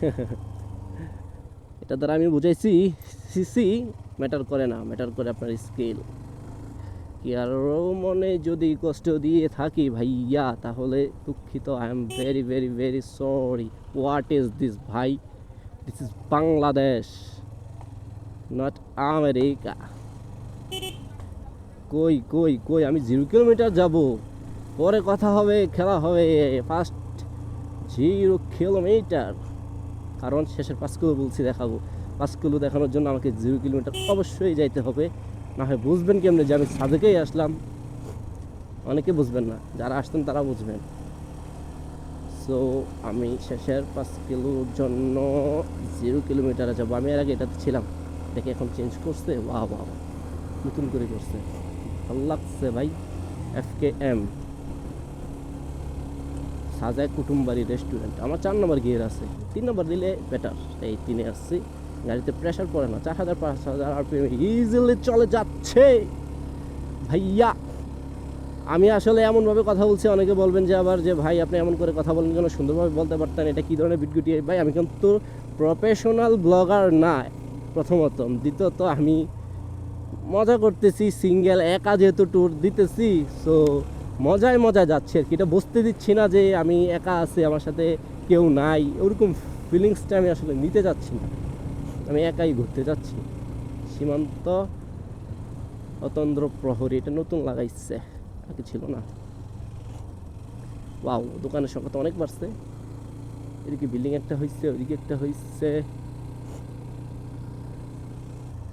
এটা দ্বারা আমি বুঝাইছি, সিসি ম্যাটার করে না ম্যাটার করে আপনার স্কিল কি আরও মনে যদি কষ্ট দিয়ে থাকি ভাইয়া, তাহলে দুঃখিত I am very very very sorry what is this ভাই? This is Bangladesh not America কই কই কই, আমি জিরো কিলোমিটার যাব। পরে কথা হবে, খেলা হবে। ফার্স্ট জিরো কিলোমিটার কারণ শেষের পাঁচ কিলো বলছি দেখাবো। পাঁচ কিলো দেখানোর জন্য আমাকে জিরো কিলোমিটার অবশ্যই যাইতে হবে। না হয় বুঝবেন কেমনে যে আমি সাদেকেই আসলাম। অনেকে বুঝবেন না, যারা আসতেন তারা বুঝবেন। সো আমি শেষের পাঁচ কিলোর জন্য জিরো কিলোমিটারে যাব। আমি এর আগে এটাতে ছিলাম। এটাকে এখন চেঞ্জ করছে। বাহ বাহ নতুন করে করছে। ভালো লাগছে ভাই। এফ কে এম সাজায় কুটুমবাড়ি রেস্টুরেন্ট আমার চার নম্বর গিয়ার আছে। তিন নম্বর দিলে বেটার এই তিনে আসছি। গাড়িতে প্রেশার পড়ে না। চার হাজার, পাঁচ হাজার আরপিএম ইজিলি চলে যাচ্ছে। ভাইয়া, আমি আসলে এমনভাবে কথা বলছি, অনেকে বলবেন যে আবার যে, ভাই, আপনি এমন করে কথা বলেন কেন? সুন্দরভাবে বলতে পারতেন। এটা কী ধরনের ভিডিওটি ভাই, আমি কিন্তু প্রফেশনাল ব্লগার না, প্রথমত। দ্বিতীয়ত, আমি মজা করতেছি সিঙ্গেল একা যেহেতু ট্যুর দিতেছি সো মজায় মজায় যাচ্ছে আর কি। এটা বুঝতে দিচ্ছি না যে আমি একা আছি, আমার সাথে কেউ নাই। ওরকম ফিলিংসটা আমি আসলে নিতে যাচ্ছি না। আমি একাই ঘুরতে যাচ্ছি। সীমান্ত অতন্দ্র প্রহরী এটা নতুন লাগাইছে। আগে ছিল না। ওয়াও দোকানের সংখ্যা তো অনেক বাড়ছে। এদিকে বিল্ডিং একটা হয়েছে ওইদিকে একটা হয়েছে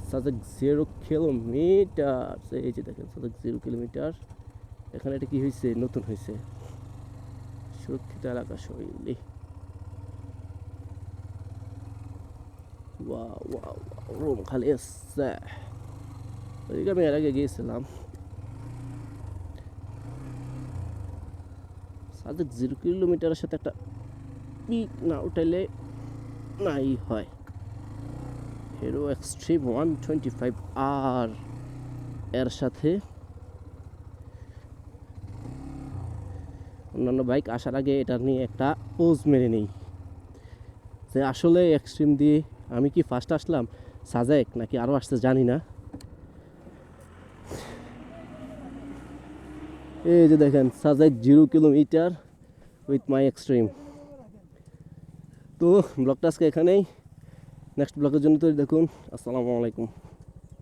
সাজেক জিরো কিলোমিটার এই যে দেখেন, সাজেক জিরো কিলোমিটার এখানে এটা কি হয়েছে নতুন হয়েছে সুরক্ষিত এলাকা শৈলী। ওয়াও রুম খালি আসছে ওইদিকে আমি এর আগে গিয়েছিলাম। সাজেক জিরো কিলোমিটারের সাথে একটা পিক না উঠাইলে নাই হয়। Hero Xtreme one twenty five আর এর সাথে অন্যান্য বাইক আসার আগে এটা নিয়ে একটা পোজ মেরে নেই। যে আসলে এক্সট্রিম দিয়ে আমি কি ফার্স্ট আসলাম? সাজেক নাকি আরও আসতে জানি না। এই যে দেখেন, Sajek zero kilometre with my Xtreme তো ব্লগটা আজকে এখানেই। নেক্সট ব্লগের জন্য তো দেখুন। আসসালামু আলাইকুম।